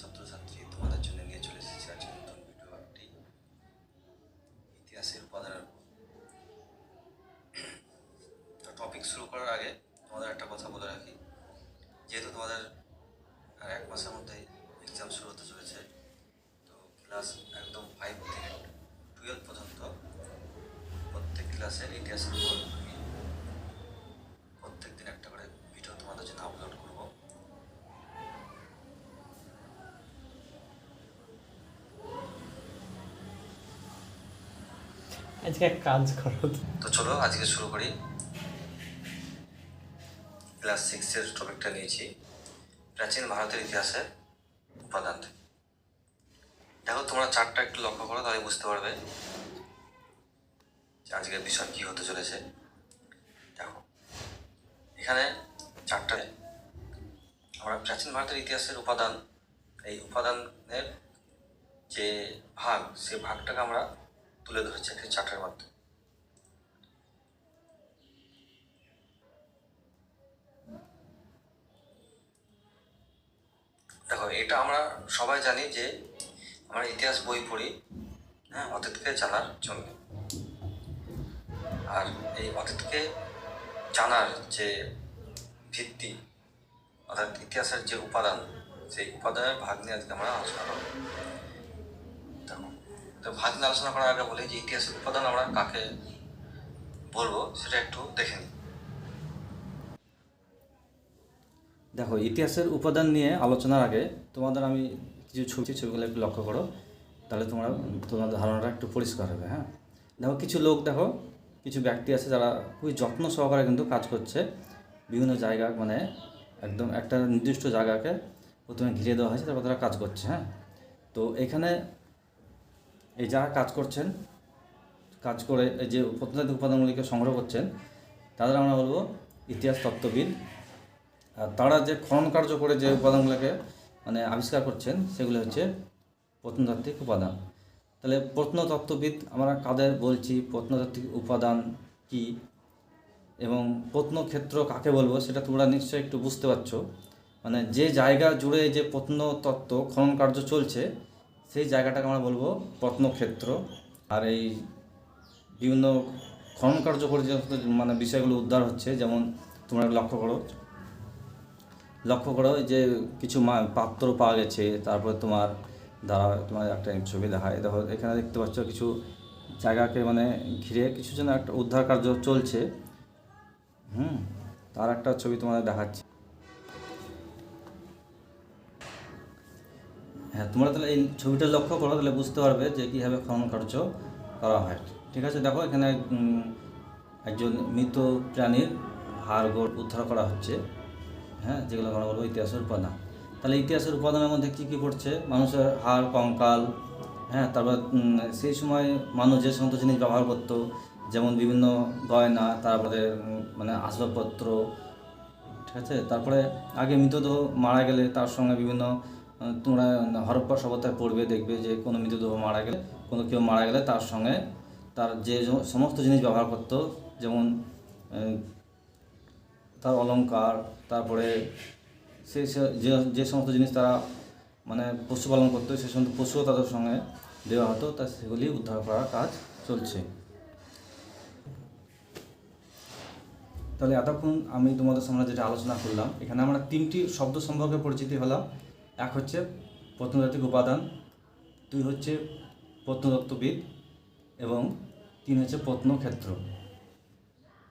ছাত্রছাত্রী, তোমাদের জন্য নিয়ে চলে এসেছি আজকে নতুন ভিডিও একটি ইতিহাসের উপাদানের টপিক শুরু করার আগে তোমাদের একটা কথা বলে রাখি। যেহেতু তোমাদের আর এক মাসের মধ্যেই এক্সাম শুরু হতে চলেছে তো ক্লাস একদম ফাইভ থেকে টুয়েলভ পর্যন্ত প্রত্যেক ক্লাসের ইতিহাসের উপর আমি প্রত্যেক দিন একটা করে ভিডিও তোমাদের জন্য আপলোড করব আজকে কাজ করো। তো চলো, আজকে শুরু করি। ক্লাস সিক্সের টপিকটা নিয়েছি। প্রাচীন ভারতের ইতিহাসের উপাদান। দেখো, তোমরা চারটা একটু লক্ষ্য করো তাহলে বুঝতে পারবে আজকের বিষয় কি হতে চলেছে। দেখো, এখানে চারটা আমরা প্রাচীন ভারতের ইতিহাসের উপাদান, এই উপাদানের যে ভাগ সে ভাগটাকে আমরা তুলে ধরেছি একটি চার্টের মাধ্যমে। দেখো, এটা আমরা সবাই জানি যে আমরা ইতিহাস বই পড়ি হ্যাঁ অতীতকে জানার জন্য। আর এই অতীতকে জানার যে ভিত্তি, অর্থাৎ ইতিহাসের যে উপাদান, সেই উপাদানের ভাগ নিয়ে আজকে আমরা আলোচনা করব। তো ভাগ নিয়ে আলোচনা করার আগে বলি যে ইতিহাসের উপাদান আমরা কাকে বলব সেটা একটু দেখে নিই। দেখো, ইতিহাসের উপাদান নিয়ে আলোচনার আগে তোমাদের আমি কিছু ছবি ছবিগুলো একটু লক্ষ্য করো। তাহলে তোমরা, তোমাদের ধারণাটা একটু পরিষ্কার হবে হ্যাঁ? দেখো, কিছু লোক, দেখো, কিছু ব্যক্তি আছে যারা খুবই যত্ন সহকারে কিন্তু কাজ করছে। বিভিন্ন জায়গা মানে একদম একটা নির্দিষ্ট জায়গাকে প্রথমে ঘিরে দেওয়া হয়েছে, তারপর তারা কাজ করছে হ্যাঁ? তো এখানে এই যারা কাজ করছেন, কাজ করে এই যে প্রত্নতাত্ত্বিক উপাদানগুলিকে সংগ্রহ করছেন, তাদের আমরা বলব ইতিহাস তত্ত্ববিদ। আর তারা যে খনন কার্য করে যে উপাদানগুলোকে মানে আবিষ্কার করছেন, সেগুলো হচ্ছে প্রত্নতাত্ত্বিক উপাদান। তাহলে প্রত্নতত্ত্ববিদ, আমরা কাদের বলছি, প্রত্নতাত্ত্বিক উপাদান কি? এবং প্রত্নক্ষেত্র কাকে বলব, সেটা তোমরা নিশ্চয়ই একটু বুঝতে পারছ। মানে যে জায়গা জুড়ে যে প্রত্নতত্ত্ব খনন কার্য চলছে সেই জায়গাটাকে আমরা বলব প্রত্নক্ষেত্র। আর এই বিভিন্ন খনন কার্য করে যে মানে বিষয়গুলো উদ্ধার হচ্ছে, যেমন তোমরা লক্ষ্য করো। লক্ষ্য করো যে কিছু পাত্র পাওয়া গেছে, তারপরে তোমার দ্বারা তোমার একটা ছবি দেখায় দেখো, এখানে দেখতে পাচ্ছ কিছু জায়গাকে মানে ঘিরে কিছু যেন একটা উদ্ধার কার্য চলছে। হুম, তার একটা ছবি তোমাদের দেখাচ্ছি। হ্যাঁ তোমরা তাহলে এই ছবিটা লক্ষ্য করো, তাহলে বুঝতে পারবে যে কীভাবে খনন কার্য করা হয়। ঠিক আছে, দেখো এখানে একজন মৃত প্রাণীর হাড় গোড় উদ্ধার করা হচ্ছে হ্যাঁ যেগুলো আমরা বলব ইতিহাসের উপাদান তাহলে ইতিহাসের উপাদানের মধ্যে কী কী পড়ছে মানুষের হাড়, কঙ্কাল হ্যাঁ তারপর সেই সময় মানুষ যে সমস্ত জিনিস ব্যবহার করতো, যেমন বিভিন্ন গয়না, তারপরে মানে আসবাবপত্র, ঠিক আছে, তারপরে আগে মৃতদেহ মারা গেলে তার সঙ্গে বিভিন্ন তোমরা হরপ্পা সভ্যতায় পড়বে, দেখবে যে কোনো মৃতদেহ মারা গেলে, কোনো কেউ মারা গেলে তার সঙ্গে তার যে সমস্ত জিনিস ব্যবহার করতো, যেমন তার অলঙ্কার তারপরে সে, যে যে সমস্ত জিনিস তারা মানে পশুপালন করতো, সে সমস্ত পশুও তাদের সঙ্গে দেওয়া হতো, তা সেগুলি উদ্ধার করার কাজ চলছে। তাহলে এতক্ষণ আমি তোমাদের সামনে যেটা আলোচনা করলাম, এখানে আমরা তিনটি শব্দ সম্পর্কে পরিচিতি হলাম। এক হচ্ছে প্রত্নতাত্ত্বিক উপাদান, দুই হচ্ছে প্রত্নতত্ত্ববিদ এবং তিন হচ্ছে প্রত্নক্ষেত্র।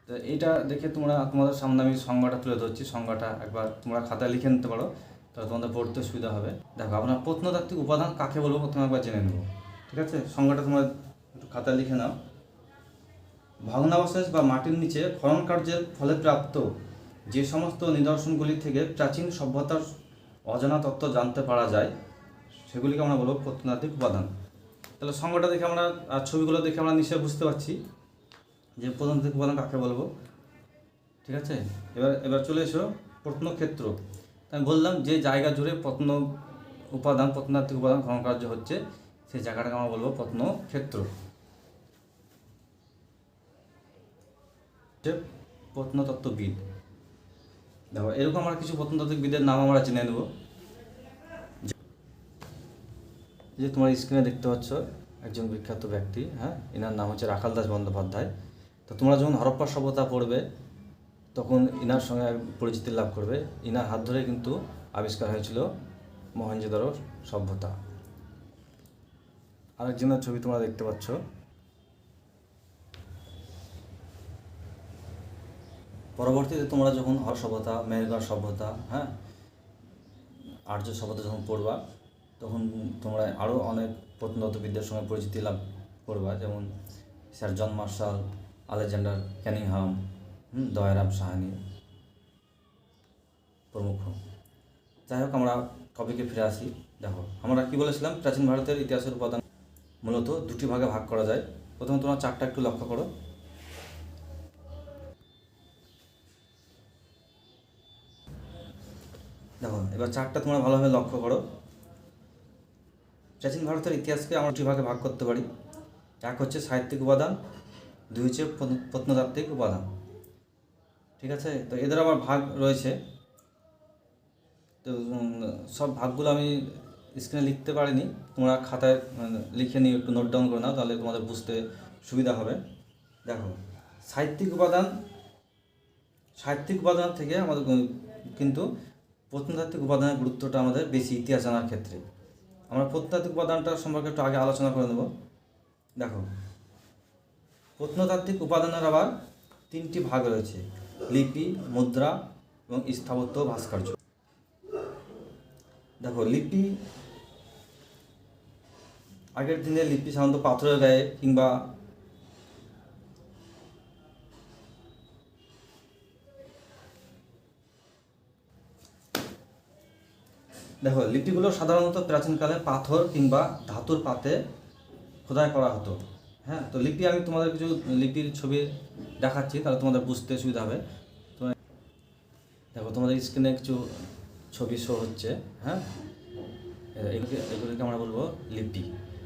তো এইটা দেখে তোমরা, তোমাদের সামনে আমি সংজ্ঞাটা তুলে ধরছি। সংজ্ঞাটা একবার তোমরা খাতায় লিখে নিতে পারো, তাহলে তোমাদের পড়তে সুবিধা হবে। দেখো, আমরা প্রত্নতাত্ত্বিক উপাদান কাকে বলব প্রথমে একবার জেনে নেব। ঠিক আছে? সংজ্ঞাটা তোমরা একটু খাতায় লিখে নাও। ভগ্নাবশেষ বা মাটির নিচে খনন কার্যের ফলে প্রাপ্ত যে সমস্ত নিদর্শনগুলি থেকে প্রাচীন সভ্যতার অজানা তত্ত্ব জানতে পারা যায়, সেগুলিকে আমরা বলব প্রত্নতাত্ত্বিক উপাদান। তাহলে সংজ্ঞাটা দেখে আমরা, আর ছবিগুলো দেখে আমরা নিশ্চয়ই বুঝতে পারছি যে প্রত্নতাত্ত্বিক উপাদান কাকে বলব। ঠিক আছে? এবার এবার চলে এসো প্রত্নক্ষেত্র। আমি বললাম যে জায়গা জুড়ে প্রত্ন উপাদান, প্রত্নতাত্ত্বিক উপাদান খনন কার্য হচ্ছে, সেই জায়গাটাকে আমরা বলব প্রত্নক্ষেত্র। প্রত্নতত্ত্ববিদ। দেখো, এরকম আমরা কিছু প্রত্নতাত্ত্বিকবিদের নাম আমরা জেনে নেব। যে তোমার স্ক্রিনে দেখতে পাচ্ছ একজন বিখ্যাত ব্যক্তি হ্যাঁ? এনার নাম হচ্ছে রাখাল দাস বন্দ্যোপাধ্যায়। তো তোমরা যখন হরপ্পা সভ্যতা পড়বে, তখন ইনার সঙ্গে পরিচিতি লাভ করবে। ইনার হাত ধরে কিন্তু আবিষ্কার হয়েছিল মহেঞ্জোদারো সভ্যতা। আরেকজনের ছবি তোমরা দেখতে পাচ্ছ। পরবর্তীতে তোমরা যখন হর সভ্যতা মেহেরগড় সভ্যতা হ্যাঁ আর্য সভ্যতা যখন পড়বা তখন তোমরা আরও অনেক প্রত্নতত্ত্ববিদ্যার সঙ্গে পরিচিতি লাভ করবা। যেমন sir John Marshall Alexander Cunningham হুম, দয়ারাম সাহানি প্রমুখ। যাই হোক আমরা টপিকে ফিরে আসি। দেখো আমরা কি বলেছিলাম? প্রাচীন ভারতের ইতিহাসের উপাদান মূলত দুটি ভাগে ভাগ করা যায়। প্রথমে তোমরা চারটা একটু লক্ষ্য করো। এবার চারটা তোমরা ভালোভাবে লক্ষ্য করো। প্রাচীন ভারতের ইতিহাসকে আমরা দুটি ভাগে ভাগ করতে পারি। এক হচ্ছে সাহিত্যিক উপাদান দুই হচ্ছে প্রত্ন- প্রত্নতাত্ত্বিক উপাদান। ঠিক আছে? তো এদের আবার ভাগ রয়েছে। তো সব ভাগগুলো আমি স্ক্রিনে লিখতে পারিনি। তোমরা খাতায় মানে, লিখে নিয়ে একটু নোট ডাউন করে নাও তাহলে তোমাদের বুঝতে সুবিধা হবে। দেখো সাহিত্যিক উপাদান সাহিত্যিক উপাদান থেকে আমাদের কিন্তু প্রত্নতাত্ত্বিক উপাদানের গুরুত্বটা আমাদের বেশি ইতিহাস জানার ক্ষেত্রে। আমরা প্রত্নতাত্ত্বিক উপাদানটা সম্পর্কে একটু আগে আলোচনা করে নেব। দেখো, প্রত্নতাত্ত্বিক উপাদানের আবার তিনটি ভাগ রয়েছে, লিপি, মুদ্রা এবং স্থাপত্য ভাস্কর্য। দেখো, লিপি, আগের দিনে লিপি সাধারণত পাথরের গায়ে কিংবা দেখো, লিপিগুলো সাধারণত প্রাচীনকালে পাথর কিংবা ধাতুর পাতে খোদাই করা হতো। হ্যাঁ তো লিপি আমি তোমাদের কিছু লিপির ছবি দেখাচ্ছি, তাহলে তোমাদের বুঝতে সুবিধা হবে। দেখো, তোমাদের স্ক্রিনে কিছু ছবি শো হচ্ছে হ্যাঁ? এগুলোকে এগুলোকে আমরা বলব লিপি।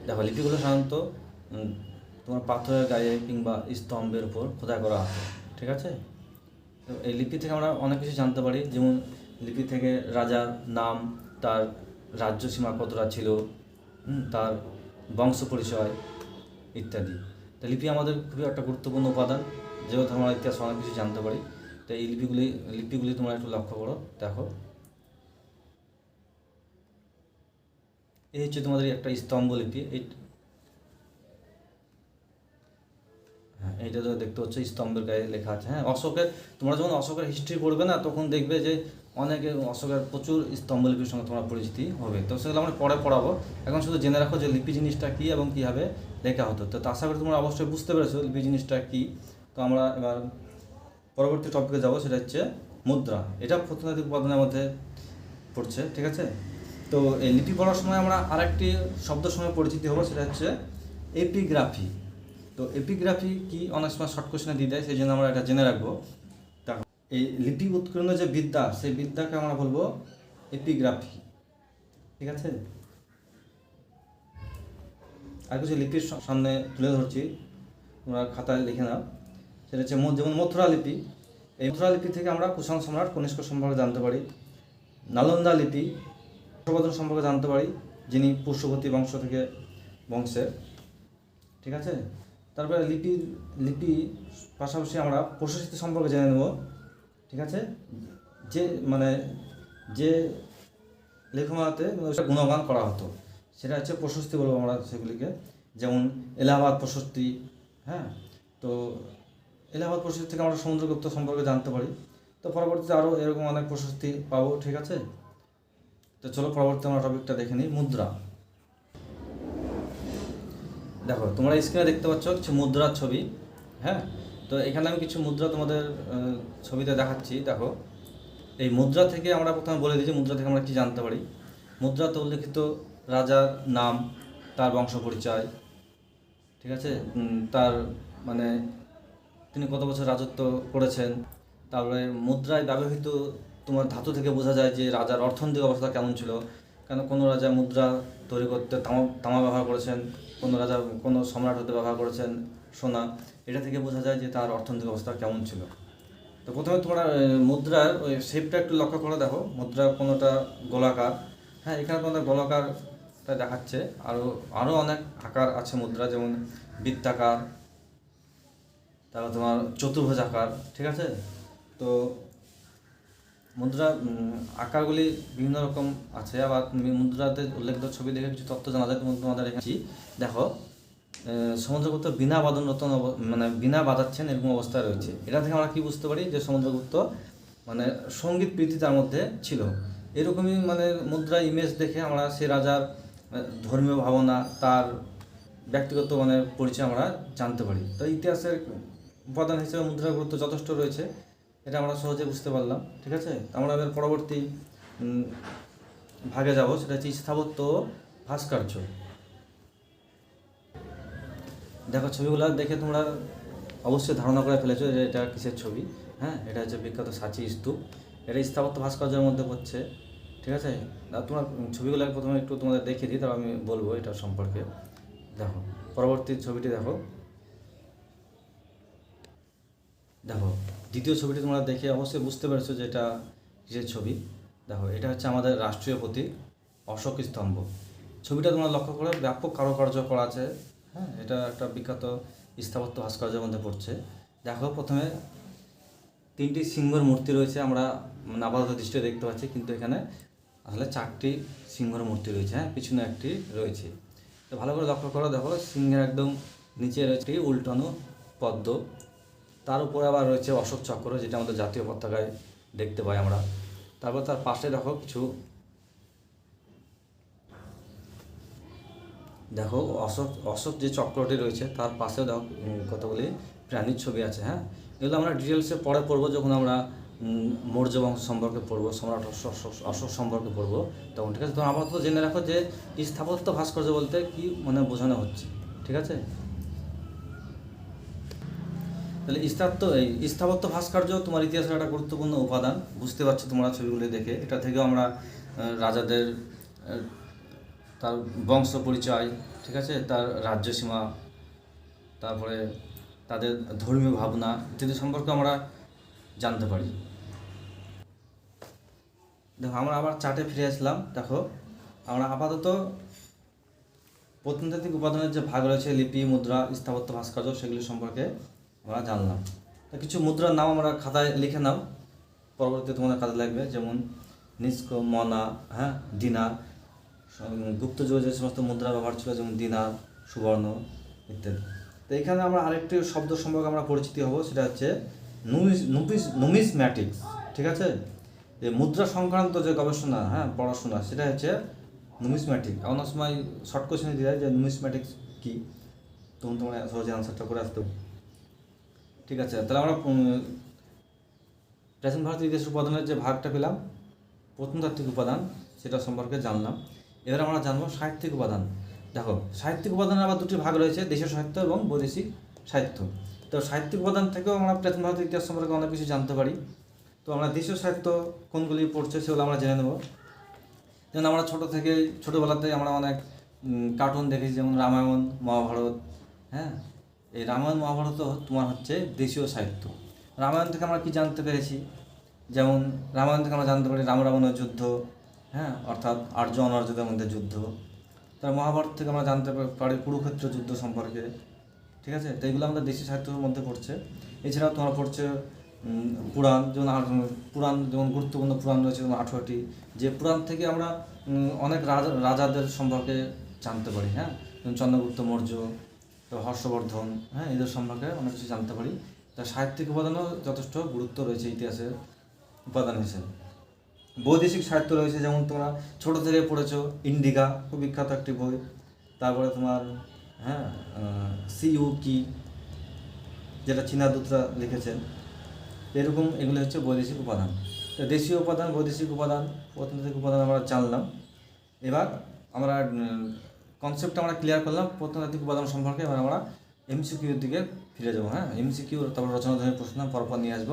দেখো, লিপিগুলো সাধারণত তোমার পাথরের গায়ে কিংবা স্তম্ভের উপর খোদাই করা হতো, ঠিক আছে? এই লিপি থেকে আমরা অনেক কিছু জানতে পারি, যেমন লিপি থেকে রাজার নাম তার রাজ্য সীমা কতটা ছিল তার বংশ পরিচয় ইত্যাদি। তা লিপি আমাদের খুবই একটা গুরুত্বপূর্ণ উপাদান। যেহেতু আমরা ইতিহাস অনেক কিছু জানতে পারি, তো এই লিপিগুলি লিপিগুলি তোমরা একটু লক্ষ্য করো, দেখো। এই হচ্ছে তোমাদের একটা স্তম্ভ লিপি। হ্যাঁ এইটা তো দেখতে হচ্ছে স্তম্ভের গায়ে লেখা আছে। হ্যাঁ অশোকের, তোমরা যখন অশোকের হিস্ট্রি পড়বে না, তখন দেখবে যে অনেকে অশোকের প্রচুর স্তম্ভলিপির সঙ্গে তোমার পরিচিতি হবে। তো সেগুলো আমরা পরে পড়াবো। এখন শুধু জেনে রাখো যে লিপি জিনিসটা কী এবং কীভাবে লেখা হতো। তো আশা করি তোমরা অবশ্যই বুঝতে পেরেছ লিপি জিনিসটা কী। তো আমরা এবার পরবর্তী টপিকে যাব, সেটা হচ্ছে মুদ্রা। এটা প্রত্নতাত্ত্বিক উপাদানের মধ্যে পড়ছে, ঠিক আছে? তো এই লিপি পড়ার সময় আমরা আরেকটি শব্দের সময় পরিচিতি হব, সেটা হচ্ছে এপিগ্রাফি তো এপিগ্রাফি কি? অনেক সময় শর্ট কোশ্চেনে দিয়ে দেয়, সেই জন্য আমরা এটা জেনে রাখব। এই লিপি উৎকীর্ণ যে বিদ্যা, সেই বিদ্যাকে আমরা বলব এপিগ্রাফি ঠিক আছে? আর কিছু লিপির সামনে তুলে ধরছি। তোমরা খাতায় লিখে নাও। সেটা হচ্ছে যেমন মথুরা লিপি। এই মথুরা লিপি থেকে আমরা কুষাণ সম্রাট কনিষ্ক সম্পর্কে জানতে পারি। নালন্দা লিপি হর্ষবর্ধন সম্পর্কে জানতে পারি, যিনি পুষ্যবতী বংশ থেকে বংশের। ঠিক আছে? তারপরে লিপি লিপি পাশাপাশি আমরা প্রশস্তি সম্পর্কে জেনে নেব। ঠিক আছে? যে মানে যে লেখমালাতে গুণগান করা হতো, সেটা হচ্ছে প্রশস্তি বলব আমরা সেগুলিকে। যেমন এলাহাবাদ প্রশস্তি হ্যাঁ? তো এলাহাবাদ প্রশস্তি থেকে আমরা সমুদ্রগুপ্ত সম্পর্কে জানতে পারি। তো পরবর্তীতে আরও এরকম অনেক প্রশস্তি পাবো, ঠিক আছে? তো চলো পরবর্তী আমরা টপিকটা দেখে নিই, মুদ্রা। দেখো, তোমরা স্ক্রিনে দেখতে পাচ্ছ হচ্ছে মুদ্রার ছবি হ্যাঁ? তো এখানে আমি কিছু মুদ্রা তোমাদের ছবিতে দেখাচ্ছি, দেখো। এই মুদ্রা থেকে আমরা প্রথমে বলে যে মুদ্রা থেকে আমরা কি জানতে পারি? মুদ্রাতে উল্লেখিত রাজার নাম, তার বংশ পরিচয়, ঠিক আছে? তার মানে তিনি কত বছর রাজত্ব করেছেন? তারপরে মুদ্রায় ব্যবহৃত তোমার ধাতু থেকে বোঝা যায় যে রাজার অর্থনৈতিক অবস্থা কেমন ছিল। কেন কোনো রাজা মুদ্রা তৈরি করতে তামা তামা ব্যবহার করেছেন, কোনো রাজা কোনো সম্রাট হতে ব্যবহার করেছেন, সোনা। এটা থেকে বোঝা যায় যে তার অর্থনৈতিক অবস্থা কেমন ছিল। তো প্রথমে তোমরা মুদ্রার ওই শেপটা একটু লক্ষ্য করে দেখো। মুদ্রা কোনোটা গোলাকার। হ্যাঁ এখানে তোমাদের গোলাকার তা দেখাচ্ছে। আরও আরও অনেক আকার আছে মুদ্রা, যেমন বৃত্তাকার, তারপর তোমার চতুর্ভুজ আকার ঠিক আছে? তো মুদ্রা আকারগুলি বিভিন্ন রকম আছে। আবার মুদ্রাতে উল্লেখিত ছবি দেখে কিছু তথ্য জানা যায়। তোমাদের এখানে দেখো সমুদ্রগুপ্ত বিনা বাদনরত মানে বিনা বাজাচ্ছেন এরকম অবস্থায় রয়েছে। এটা থেকে আমরা কি বুঝতে পারি যে সমুদ্রগুপ্ত মানে সংগীত প্রীতি তার মধ্যে ছিল? এরকমই মানে মুদ্রা ইমেজ দেখে আমরা সে রাজার ধর্মীয় ভাবনা, তার ব্যক্তিগত মানে পরিচয় আমরা জানতে পারি। তো ইতিহাসের উপাদান হিসেবে মুদ্রার গুরুত্ব যথেষ্ট রয়েছে, এটা আমরা সহজে বুঝতে পারলাম, ঠিক আছে? আমরা এবার পরবর্তী ভাগে যাব, সেটা হচ্ছে স্থাপত্য ভাস্কর্য। দেখো, ছবিগুলো দেখে তোমরা অবশ্যই ধারণা করে ফেলেছো যে এটা কিসের ছবি। হ্যাঁ এটা হচ্ছে বিখ্যাত সাঁচি স্তূপ এটা স্থাপত্য ভাস্কর্যের মধ্যে পড়ছে ঠিক আছে? তোমরা ছবিগুলো প্রথমে একটু তোমাদের দেখিয়ে দিই, তারপর আমি বলব এটা সম্পর্কে। দেখো, পরবর্তী ছবিটি দেখো। দেখো, দ্বিতীয় ছবিটি তোমরা দেখে অবশ্যই বুঝতে পেরেছ যে এটা কিসের ছবি। দেখো, এটা হচ্ছে আমাদের রাষ্ট্রীয় প্রতীক অশোক স্তম্ভ। ছবিটা তোমরা লক্ষ্য করে, ব্যাপক কারুকার্য করা আছে। হ্যাঁ এটা একটা বিখ্যাত স্থাপত্য ভাস্কর্যের মধ্যে পড়ছে। দেখো, প্রথমে তিনটি সিংহর মূর্তি রয়েছে, আমরা আপাতত দৃষ্টিতে দেখতে পাচ্ছি, কিন্তু এখানে আসলে চারটি সিংহর মূর্তি রয়েছে হ্যাঁ পিছনে একটি রয়েছে। তো ভালো করে লক্ষ্য করো, দেখো, সিংহের একদম নিচে রয়েছে উল্টানো পদ্ম। তার উপরে আবার রয়েছে অশোক চক্র, যেটা আমাদের জাতীয় পতাকায় দেখতে পাই আমরা। তারপর তার পাশে দেখো কিছু দেখো, অশোক অশোক যে চক্রটি রয়েছে, তার পাশেও দেখো কতগুলি প্রাণীর ছবি আছে হ্যাঁ? এগুলো আমরা ডিটেলসে পরে পড়ব যখন আমরা মৌর্য বংশ সম্পর্কে পড়ব, সম্রাট অশোক সম্পর্কে পড়ব। তখন ঠিক আছে? তখন আপাতত জেনে রাখো যে স্থাপত্য ভাস্কর্য বলতে কি মানে বোঝানো হচ্ছে, ঠিক আছে? তাহলে স্থাপত্য, এই স্থাপত্য ভাস্কর্য তোমার ইতিহাসের একটা গুরুত্বপূর্ণ উপাদান, বুঝতে পারছ তোমরা ছবিগুলি দেখে। এটা থেকেও আমরা রাজাদের তার বংশ পরিচয়, ঠিক আছে? তার রাজ্য সীমা, তারপরে তাদের ধর্মীয় ভাবনা ইত্যাদি সম্পর্কে আমরা জানতে পারি। দেখো, আমরা আবার চার্টে ফিরে আসলাম। দেখো, আমরা আপাতত প্রত্নতাত্ত্বিক উপাদানের যে ভাগ রয়েছে, লিপি, মুদ্রা, স্থাপত্য, ভাস্কর্য, সেগুলি সম্পর্কে আমরা জানলাম। কিছু মুদ্রার নাম আমরা খাতায় লিখে নাও। পরবর্তীতে তোমাদের কাজে লাগবে, যেমন নিষ্ক মনা হ্যাঁ দিনার স- গুপ্ত যুগে যে সমস্ত মুদ্রা ব্যবহার ছিল, যেমন দিনার সুবর্ণ ইত্যাদি। তো এখানে আমরা আরেকটি শব্দ সম্পর্কে আমরা পরিচিতি হব, সেটা হচ্ছে নুমিস নুমিস নুমিসম্যাটিক্স ঠিক আছে? যে মুদ্রা সংক্রান্ত যে গবেষণা হ্যাঁ পড়াশোনা, সেটা হচ্ছে নুমিসম্যাটিক এমন সময় শর্ট কোশ্চেনে দিয়ে যে নুমিসম্যাটিক্স কী? তখন তোমরা সহজে আনসারটা করে আসতে ঠিক আছে, তাহলে আমরা প্রাচীন ভারতীয় ইতিহাস উপাদানের যে ভাগটা পেলাম, প্রত্নতাত্ত্বিক উপাদান, সেটা সম্পর্কে জানলাম। এবার আমরা জানব সাহিত্যিক উপাদান। দেখো, সাহিত্যিক উপাদানের আবার দুটি ভাগ রয়েছে, দেশীয় সাহিত্য এবং বৈদেশিক সাহিত্য। তো সাহিত্যিক উপাদান থেকেও আমরা প্রাচীন ভারতীয় ইতিহাস সম্পর্কে অনেক কিছু জানতে পারি। তো আমরা দেশীয় সাহিত্য কোনগুলি পড়ছে সেগুলো আমরা জেনে নেব। যেমন আমরা ছোটো থেকে, ছোটোবেলাতে আমরা অনেক কার্টুন দেখেছি, যেমন রামায়ণ, মহাভারত হ্যাঁ? এই রামায়ণ, মহাভারত তোমার হচ্ছে দেশীয় সাহিত্য। রামায়ণ থেকে আমরা কি জানতে পেরেছি? যেমন রামায়ণ থেকে আমরা জানতে পারি রাম রাবণের যুদ্ধ হ্যাঁ অর্থাৎ আর্য অনার্যদের মধ্যে যুদ্ধ। তার মহাভারত থেকে আমরা জানতে পারি কুরুক্ষেত্র যুদ্ধ সম্পর্কে, ঠিক আছে? তো এগুলো আমাদের দেশীয় সাহিত্যের মধ্যে পড়ছে। এছাড়াও তোমার পড়ছে পুরাণ, যেমন পুরাণ যেমন গুরুত্বপূর্ণ পুরাণ রয়েছে, যেমন আঠারোটি, যে পুরাণ থেকে আমরা অনেক রাজা, রাজাদের সম্পর্কে জানতে পারি হ্যাঁ? যেমন চন্দ্রগুপ্ত মৌর্য হর্ষবর্ধন হ্যাঁ? এদের সম্পর্কে অনেক কিছু জানতে পারি। তা সাহিত্যিক উপাদানও যথেষ্ট গুরুত্ব রয়েছে ইতিহাসের উপাদান হিসেবে। বৈদেশিক সাহিত্য রয়েছে, যেমন তোমরা ছোটো থেকে পড়েছো ইন্ডিকা খুব বিখ্যাত একটি বই। তারপরে তোমার হ্যাঁ সিইউ কি যেটা চীনা দূতরা লিখেছেন। এরকম এগুলো হচ্ছে বৈদেশিক উপাদান। তো দেশীয় উপাদান, বৈদেশিক উপাদান প্রত্নতাত্ত্বিক উপাদান আমরা জানলাম। এবার আমরা কনসেপ্ট আমরা ক্লিয়ার করলাম। প্রত্নতাত্ত্বিক উপাদান সম্পর্কে এবার আমরা এমসিকিউর দিকে ফিরে যাব হ্যাঁ। এমসিকিউ তারপর রচনা ধরে প্রশ্ন, পরপর নিয়ে আসব।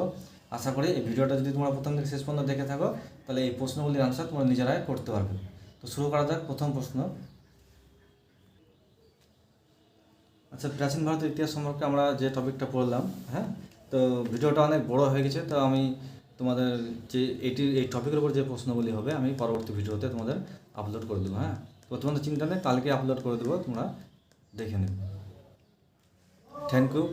আশা করি এই ভিডিওটা যদি তোমরা প্রথম থেকে শেষ পর্যন্ত দেখে থাকো, তাহলে এই প্রশ্নগুলির আনসার তোমরা নিজেরাই করতে পারবে। তো শুরু করা যাক প্রথম প্রশ্ন। আচ্ছা প্রাচীন ভারতের ইতিহাস সম্পর্কে আমরা যে টপিকটা পড়লাম হ্যাঁ? তো ভিডিওটা অনেক বড় হয়ে গেছে, তো আমি তোমাদের যে এটির, এই টপিকের উপর যে প্রশ্নগুলি হবে, আমি পরবর্তী ভিডিওতে তোমাদের আপলোড করে দেবো হ্যাঁ? তো তোমাদের চিন্তা নেই, কালকে আপলোড করে দেবো, তোমরা দেখে নেবে থ্যাংক ইউ